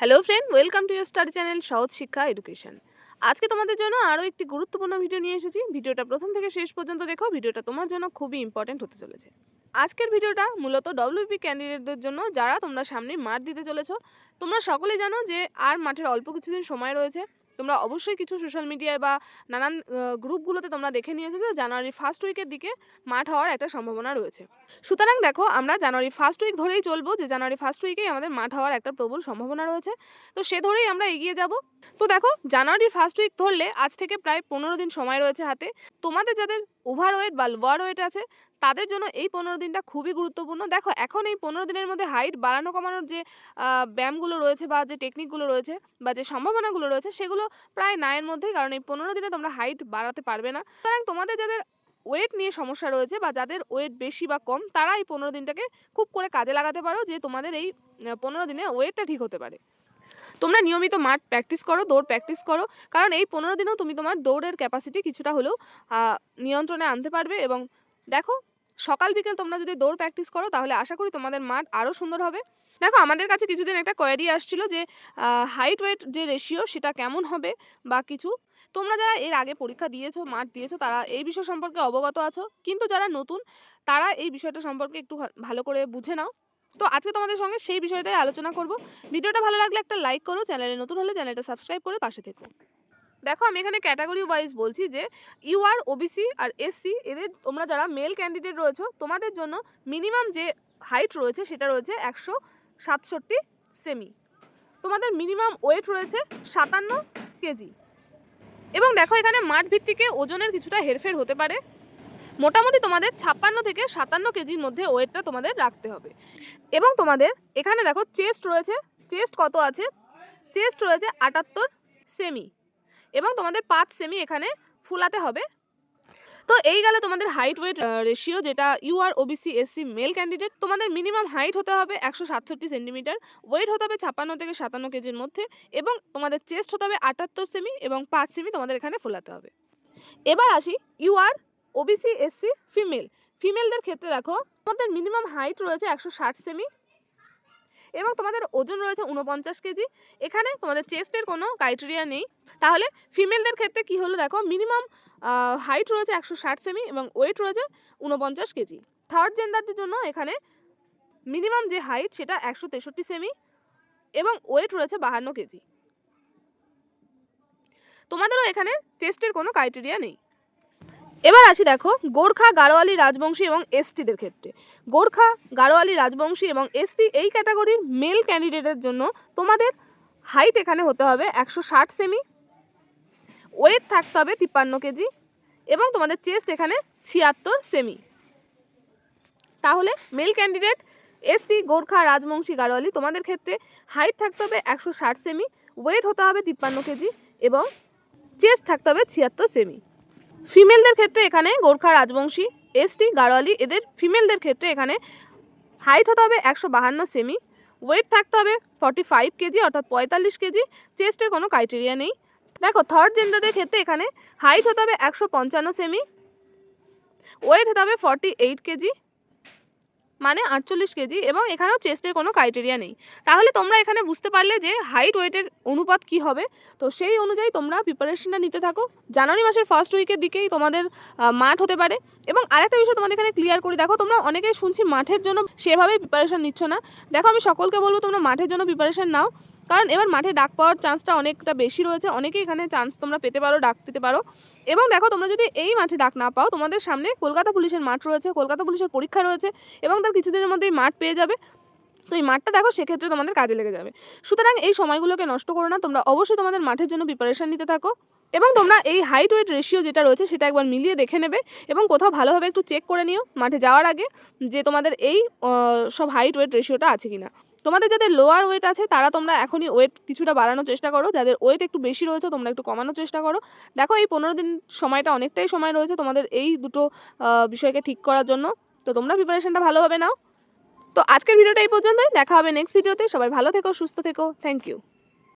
Hello friend welcome to year study channel সহজ শিক্ষা education আজকে তোমাদের জন্য আরও একটি গুরুত্বপূর্ণ ভিডিও নিয়ে এসেছি। ভিডিওটা প্রথম থেকে শেষ পর্যন্ত দেখো। ভিডিওটা তোমার জন্য খুবই ইম্পর্টেন্ট হতে চলেছে। আজকের ভিডিওটা মূলত ডব্লিউপি ক্যান্ডিডেটদের জন্য যারা তোমরা সামনে মাঠ দিতে চলেছো। তোমরা সকলে জানো যে আর মাঠের অল্প কিছুদিন সময় রয়েছে। তোমরা অবশ্যই কিছু সোশ্যাল মিডিয়ায় বা নানান গ্রুপগুলোতে তোমরা দেখে নিয়েছো যে জানুয়ারির ফার্স্ট উইকের দিকে মাঠ হওয়ার একটা সম্ভাবনা রয়েছে। সুতরাং দেখো, আমরা জানুয়ারি ফার্স্ট উইক ধরেই চলবো যে জানুয়ারি ফার্স্ট উইকেই আমাদের মাঠ হওয়ার একটা প্রবল সম্ভাবনা রয়েছে। তো সে ধরেই আমরা এগিয়ে যাব। তো দেখো, জানুয়ারির ফার্স্ট উইক ধরলে আজ থেকে প্রায় পনেরো দিন সময় রয়েছে হাতে। তোমাদের যাদের ওভার ওয়েট বা লোয়ার ওয়েট আছে তাদের জন্য এই পনেরো দিনটা খুবই গুরুত্বপূর্ণ। দেখো, এখন এই পনেরো দিনের মধ্যে হাইট বাড়ানো, কমানোর যে ব্যায়ামগুলো রয়েছে বা যে টেকনিকগুলো রয়েছে বা যে সম্ভাবনাগুলো রয়েছে, সেগুলো প্রায় নায়ের মধ্যেই, কারণ এই পনেরো দিনে তোমরা হাইট বাড়াতে পারবে না। সুতরাং তোমাদের যাদের ওয়েট নিয়ে সমস্যা রয়েছে বা যাদের ওয়েট বেশি বা কম, তারা এই পনেরো দিনটাকে খুব করে কাজে লাগাতে পারো যে, তোমাদের এই পনেরো দিনে ওয়েটটা ঠিক হতে পারে। তোমরা নিয়মিত মাঠ প্র্যাকটিস করো, দৌড় প্র্যাকটিস করো, কারণ এই পনেরো দিনেও তুমি তোমার দৌড়ের ক্যাপাসিটি কিছুটা হলেও নিয়ন্ত্রণে আনতে পারবে এবং দেখো সকাল বিকেল তোমরা যদি দৌড় প্র্যাকটিস করো, তাহলে আশা করি তোমাদের মাঠ আরও সুন্দর হবে। দেখো, আমাদের কাছে কিছুদিন একটা কোয়ারি আসছিল যে হাইট ওয়েট যে রেশিও সেটা কেমন হবে বা কিছু? তোমরা যারা এর আগে পরীক্ষা দিয়েছ, মাঠ দিয়েছ, তারা এই বিষয় সম্পর্কে অবগত আছো। কিন্তু যারা নতুন, তারা এই বিষয়টা সম্পর্কে একটু ভালো করে বুঝে নাও। তো আজকে তোমাদের সঙ্গে সেই বিষয়টাই আলোচনা করব। ভিডিওটা ভালো লাগলে একটা লাইক করো, চ্যানেলে নতুন হলে চ্যানেলটা সাবস্ক্রাইব করে পাশে থেকো। দেখো আমি এখানে ক্যাটাগরি ওয়াইজ বলছি যে ইউআর ওবিসি আর এসসি এদের তোমরা যারা মেল ক্যান্ডিডেট রয়েছো, তোমাদের জন্য মিনিমাম যে হাইট রয়েছে সেটা রয়েছে একশো সাতষট্টি সেমি তোমাদের মিনিমাম ওয়েট রয়েছে সাতান্ন কেজি। এবং দেখো এখানে মাঠ ভিত্তিকে ওজনের কিছুটা হেরফের হতে পারে। মোটামুটি তোমাদের ছাপ্পান্ন থেকে সাতান্ন কেজির মধ্যে ওয়েটটা তোমাদের রাখতে হবে। এবং তোমাদের এখানে দেখো চেস্ট রয়েছে চেস্ট কত আছে? চেস্ট রয়েছে আটাত্তর সেমি এবং তোমাদের পাঁচ সেমি এখানে ফুলাতে হবে। তো এই গেল তোমাদের হাইট ওয়েট রেশিও যেটা U UR OBC SC male candidate তোমাদের মিনিমাম হাইট হতে হবে একশো সাতষট্টি সেন্টিমিটার ওয়েট হতে হবে ছাপ্পান্ন থেকে সাতান্ন কেজির মধ্যে এবং তোমাদের চেস্ট হতে হবে আটাত্তর সেমি এবং পাঁচ সেমি তোমাদের এখানে ফোলাতে হবে। এবার আসি U UR OBC SC female ফিমেলদের ক্ষেত্রে দেখো, তোমাদের মিনিমাম হাইট রয়েছে একশো ষাট সেমি এবং তোমাদের ওজন রয়েছে উনপঞ্চাশ কেজি এখানে তোমাদের চেস্টের কোনো ক্রাইটেরিয়া নেই। তাহলে ফিমেলদের ক্ষেত্রে কি হলো দেখো মিনিমাম হাইট রয়েছে একশো ষাট সেমি এবং ওয়েট রয়েছে উনপঞ্চাশ কেজি। থার্ড জেন্ডারদের জন্য এখানে মিনিমাম যে হাইট সেটা একশো তেষট্টি সেমি এবং ওয়েট রয়েছে বাহান্ন কেজি। তোমাদেরও এখানে টেস্টের কোনো ক্রাইটেরিয়া নেই। এবার আসি দেখো, গোর্খা গাড়োয়ালি রাজবংশী এবং এসটিদের ক্ষেত্রে। গোর্খা গাড়োয়ালি রাজবংশী এবং এসটি এই ক্যাটাগরির মেল ক্যান্ডিডেটের জন্য তোমাদের হাইট এখানে হতে হবে একশো ষাট সেমি ওয়েট থাকতে হবে তিপ্পান্ন কেজি এবং তোমাদের চেস্ট এখানে ছিয়াত্তর সেমি তাহলে male candidate ST Gorkha Rajbanshi Garhwali তোমাদের ক্ষেত্রে হাইট থাকতে হবে একশো ষাট সেমি ওয়েট হতে হবে তিপ্পান্ন কেজি এবং চেস্ট থাকতে হবে ছিয়াত্তর সেমি ফিমেলদের ক্ষেত্রে এখানে গোর্খা রাজবংশী এসটি গাড়োয়ালি এদের ফিমেলদের ক্ষেত্রে এখানে হাইট হতে হবে একশো বাহান্ন সেমি ওয়েট থাকতে হবে ফর্টি ফাইভ কেজি অর্থাৎ পঁয়তাল্লিশ কেজি চেস্টের কোনো ক্রাইটেরিয়া নেই। দেখো থার্ড জেন্ডারদের ক্ষেত্রে এখানে হাইট হতে হবে একশো পঞ্চান্ন সেমি ওয়েট হতে হবে ফর্টি এইট কেজি মানে আটচল্লিশ কেজি এবং এখানেও চেস্টের কোনো ক্রাইটেরিয়া নেই। তাহলে তোমরা এখানে বুঝতে পারলে যে হাইট ওয়েটের অনুপাত কি হবে। তো সেই অনুযায়ী তোমরা প্রিপারেশনটা নিতে থাকো। জানুয়ারি মাসের ফার্স্ট উইকের দিকেই তোমাদের মাঠ হতে পারে। এবং আরেকটা বিষয় তোমাদের এখানে ক্লিয়ার করি। দেখো, তোমরা অনেকেই শুনছি মাঠের জন্য সেভাবে প্রিপারেশান নিচ্ছ না। দেখো, আমি সকলকে বলব তোমরা মাঠের জন্য প্রিপারেশান নাও। কারণ এবার মাঠে ডাক পাওয়ার চান্সটা অনেকটা বেশি রয়েছে। অনেকেই এখানে চান্স তোমরা পেতে পারো, ডাক পেতে পারো। এবং দেখো, তোমরা যদি এই মাঠে ডাক না পাও, তোমাদের সামনে কলকাতা পুলিশের মাঠ রয়েছে, কলকাতা পুলিশের পরীক্ষা রয়েছে এবং তার কিছুদিনের মধ্যেই মাঠ পেয়ে যাবে। তো এই মাঠটা দেখো, সেক্ষেত্রে তোমাদের কাজে লেগে যাবে। সুতরাং এই সময়গুলোকে নষ্ট করো না, তোমরা অবশ্যই তোমাদের মাঠের জন্য প্রিপারেশান নিতে থাকো এবং তোমরা এই হাইট ওয়েট রেশিও যেটা রয়েছে, সেটা একবার মিলিয়ে দেখে নেবে এবং কোথাও ভালোভাবে একটু চেক করে নিও মাঠে যাওয়ার আগে যে তোমাদের এই সব হাইট ওয়েট রেশিওটা আছে কিনা। তোমাদের যাদের লোয়ার ওয়েট আছে, তারা তোমরা এখনই ওয়েট কিছুটা বাড়ানোর চেষ্টা করো। যাদের ওয়েট একটু বেশি রয়েছে, তোমরা একটু কমানোর চেষ্টা করো। দেখো, এই পনেরো দিন সময়টা অনেকটাই সময় রয়েছে তোমাদের এই দুটো বিষয়কে ঠিক করার জন্য। তো তোমরা প্রিপারেশনটা ভালোভাবে নাও। তো আজকের ভিডিওটা এই পর্যন্তই। দেখা হবে নেক্সট ভিডিওতে সবাই ভালো থেকো, সুস্থ থেকো। Thank you